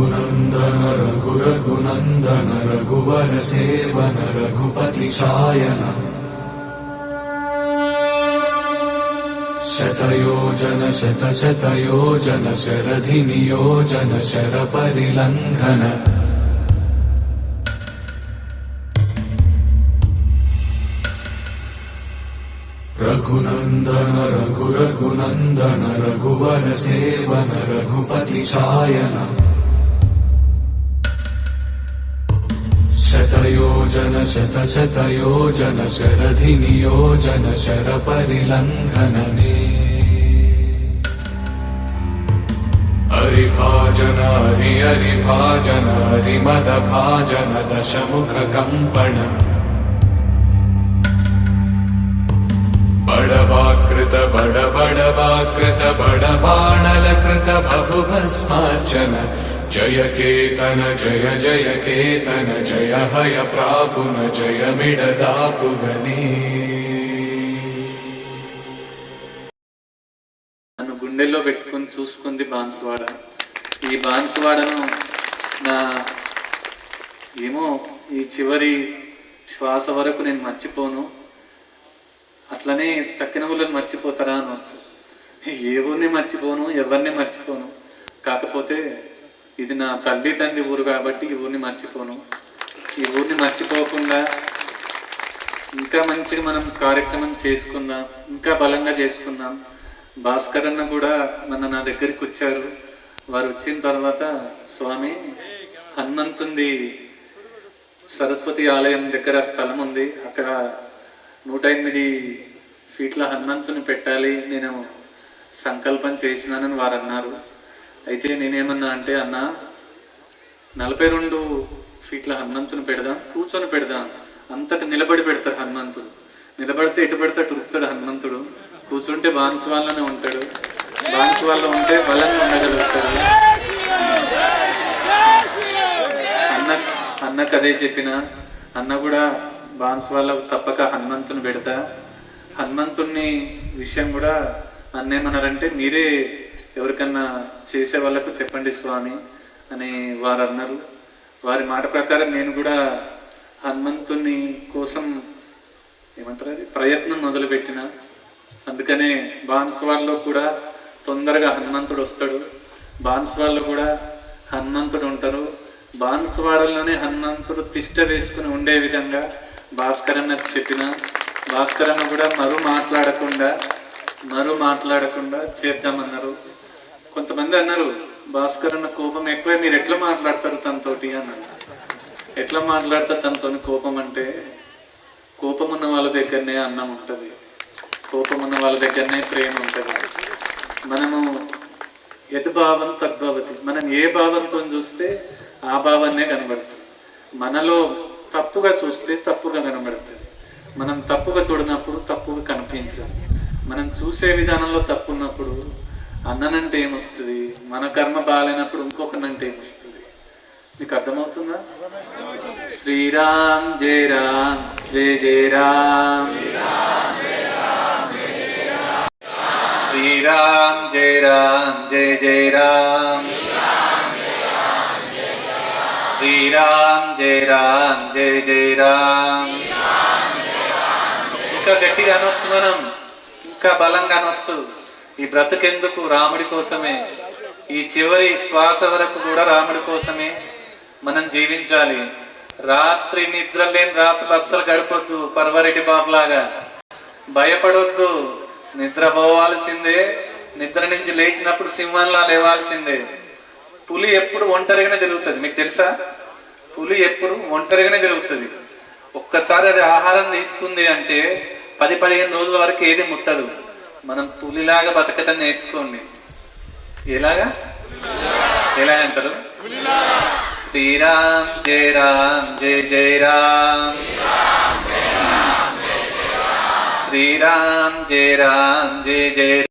न्दन रघुरघुनन्दन रघुवर सेवन रघुपति चायन शतयोजन शतशतयोजन शरधिनियोजन शरपरिलङ्घन रघुनन्दन रघुरघुनन्दन रघुवर सेवन रघुपति रघुपतिशायन शतयोजन शतशतयोजन शरधिनियोजन शरपरिलङ्घनने हरिभाजन हरि हरिभाजन हरिमदभाजन दशमुखकम्पण बडवाकृत बड वा बडबाणलकृत बहुभस्मार्चन జయ కేతన జయ జయ కేతన జయ హయ ప్రాపున జయ మిడదాపుగని నన్ను గుండెల్లో పెట్టుకుని చూసుకుంది బాన్సువాడ. ఈ బాన్సువాడను నా ఏమో ఈ చివరి శ్వాస వరకు నేను మర్చిపోను. అట్లనే తక్కిన ఊళ్ళని మర్చిపోతారా అనవచ్చు ఏ ఊరిని మర్చిపోను ఎవరిని మర్చిపోను. కాకపోతే ఇది నా తల్లి తండ్రి ఊరు కాబట్టి ఈ ఊరిని మర్చిపోను. ఈ ఊరిని మర్చిపోకుండా ఇంకా మంచిగా మనం కార్యక్రమం చేసుకుందాం ఇంకా బలంగా చేసుకుందాం. భాస్కర్ అన్న కూడా మన నా దగ్గరికి వచ్చారు. వారు వచ్చిన తర్వాత స్వామి హన్మంతుంది సరస్వతి ఆలయం దగ్గర స్థలం ఉంది. అక్కడ నూట ఎనిమిది ఫీట్ల హనుమంతుని పెట్టాలి. నేను సంకల్పం చేసినానని వారు అన్నారు. అయితే నేనేమన్నా అంటే అన్న నలభై రెండు ఫీట్ల హనుమంతుని పెడదాం కూర్చొని పెడదాం. అంతటి నిలబడి పెడతారు హనుమంతుడు. నిలబడితే ఎటు పెడితే అటు హనుమంతుడు. కూర్చుంటే బాన్సు వాళ్ళనే ఉంటాడు. బాన్సు వాళ్ళు ఉంటే బలంగా ఉండగలుగుతాడు. అన్న అన్నకు అదే చెప్పిన అన్న కూడా బాన్స్ వాళ్ళకు తప్పక హనుమంతుని పెడతా. హనుమంతుని విషయం కూడా అన్నేమన్నారంటే మీరే ఎవరికన్నా చేసే వాళ్ళకు చెప్పండి స్వామి అని వారు అన్నారు. వారి మాట ప్రకారం నేను కూడా హనుమంతుని కోసం ఏమంటారు అది? ప్రయత్నం మొదలుపెట్టిన. అందుకనే బాన్స్వాల్లో కూడా తొందరగా హనుమంతుడు వస్తాడు. బాన్స్వాల్లో కూడా హనుమంతుడు ఉంటారు. బాన్స్వాడల్లోనే హనుమంతుడు తిష్ట వేసుకుని ఉండే విధంగా భాస్కరన్న చెప్పిన. భాస్కరన్న కూడా మరు మాట్లాడకుండా మరో మాట్లాడకుండా చేద్దామన్నారు. కొంతమంది అన్నారు భాస్కర్ అన్న కోపం ఎక్కువే మీరు ఎట్లా మాట్లాడతారు తనతోటి? అన్నారు. ఎట్లా మాట్లాడతారు తనతో కోపం అంటే కోపం ఉన్న వాళ్ళ దగ్గరనే అన్నం ఉంటుంది. కోపం ఉన్న వాళ్ళ దగ్గరనే ప్రేమ ఉంటుంది. మనము ఎదు భావం తద్భవతి మనం ఏ భావంతో చూస్తే ఆ భావాన్నే కనబడుతుంది. మనలో తప్పుగా చూస్తే తప్పుగా కనబడుతుంది. మనం తప్పుగా చూడనప్పుడు తప్పుగా కనిపించదు. మనం చూసే విధానంలో తప్పు ఉన్నప్పుడు అన్ననంటే ఏమొస్తుంది? మన కర్మ బాగాలేనప్పుడు ఇంకొకనంటే ఏమొస్తుంది? మీకు అర్థమవుతుందా? శ్రీరామ్ జయ రామ్ జయ జయ రామ్. శ్రీరామ్ జయ రామ్ జయ జయ రామ్. శ్రీరామ్ జయ రామ్ జయ జయ రామ్. ఇంకా గట్టిగా అనొచ్చు మనం ఇంకా బలంగా అనొచ్చు ఈ బ్రతుకెందుకు రాముడి కోసమే? ఈ చివరి శ్వాస వరకు కూడా రాముడి కోసమే మనం జీవించాలి. రాత్రి నిద్ర లేని రాత్రులు అస్సలు గడపొద్దు పర్వరెడ్డి బాబులాగా. భయపడొద్దు. నిద్ర పోవాల్సిందే. నిద్ర నుంచి లేచినప్పుడు సింహంలా లేవాల్సిందే. పులి ఎప్పుడు ఒంటరిగానే తిరుగుతుంది మీకు తెలుసా? పులి ఎప్పుడు ఒంటరిగానే తిరుగుతుంది. ఒక్కసారి అది ఆహారం తీసుకుంది అంటే పది పదిహేను రోజుల వరకు ఏది ముట్టదు. మనం పులిలాగా బతకటం నేర్చుకోండి. ఎలాగా? ఎలా అంటారు? శ్రీరామ్ జయ రామ్ జయ జయ రామ్. శ్రీరామ్ జయ రామ్ జయ జయ